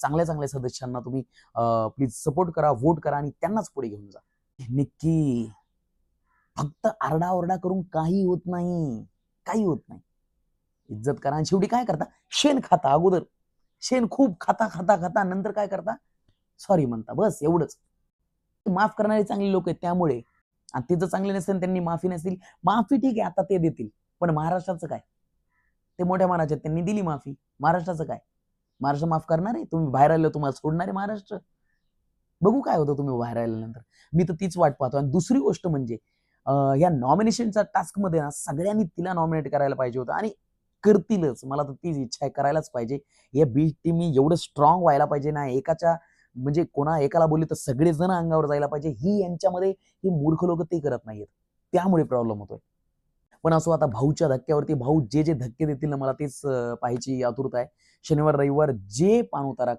चांगल्या चांगल्या सदस्यांना तुम्ही प्लीज सपोर्ट करा वोट करा आणि त्यांनाच पुढे घेऊन जा. निक्की फक्त आरडाओरडा करून काही होत नाही. काही होत नाही. इज्जत करा आणि शेवटी काय करता? शेण खाता अगोदर. शेण खूप खाता खाता खाता नंतर काय करता? सॉरी म्हणता. बस एवढंच. माफ करणारे चांगले लोक आहेत त्यामुळे. आणि ते जर चांगले नसतील त्यांनी माफी नसतील माफी ठीक आहे आता ते देतील. पण महाराष्ट्राचं काय? ते मोठ्या महाराज आहेत त्यांनी दिली माफी. महाराष्ट्राचं काय? महाराष्ट्र माफ करणार आहे? तुम्ही बाहेर आलं तुम्हाला सोडणार आहे महाराष्ट्र? बघू काय होतं तुम्ही बाहेर आल्यानंतर. मी तर तीच वाट पाहतो. आणि दुसरी गोष्ट म्हणजे या नॉमिनेशनच्या टास्कमध्ये ना सगळ्यांनी तिला नॉमिनेट करायला पाहिजे होतं. आणि करतीलच. मला तर तीच इच्छा आहे. करायलाच पाहिजे. या बी टीमनी एवढं स्ट्रॉंग व्हायला पाहिजे ना. एकाच्या म्हणजे कोणा एकाला बोलले तर सगळेजण अंगावर जायला पाहिजे. ही यांच्यामध्ये ही मूर्ख लोक ते करत नाहीयेत. त्यामुळे प्रॉब्लेम होतोय. पण असो आता भाऊच्या धक्क्यावरती भाऊ जे जे धक्के देतील ना मला तेच पाहायची आतुरता आहे. शनिवार रविवार जे पाणउतारा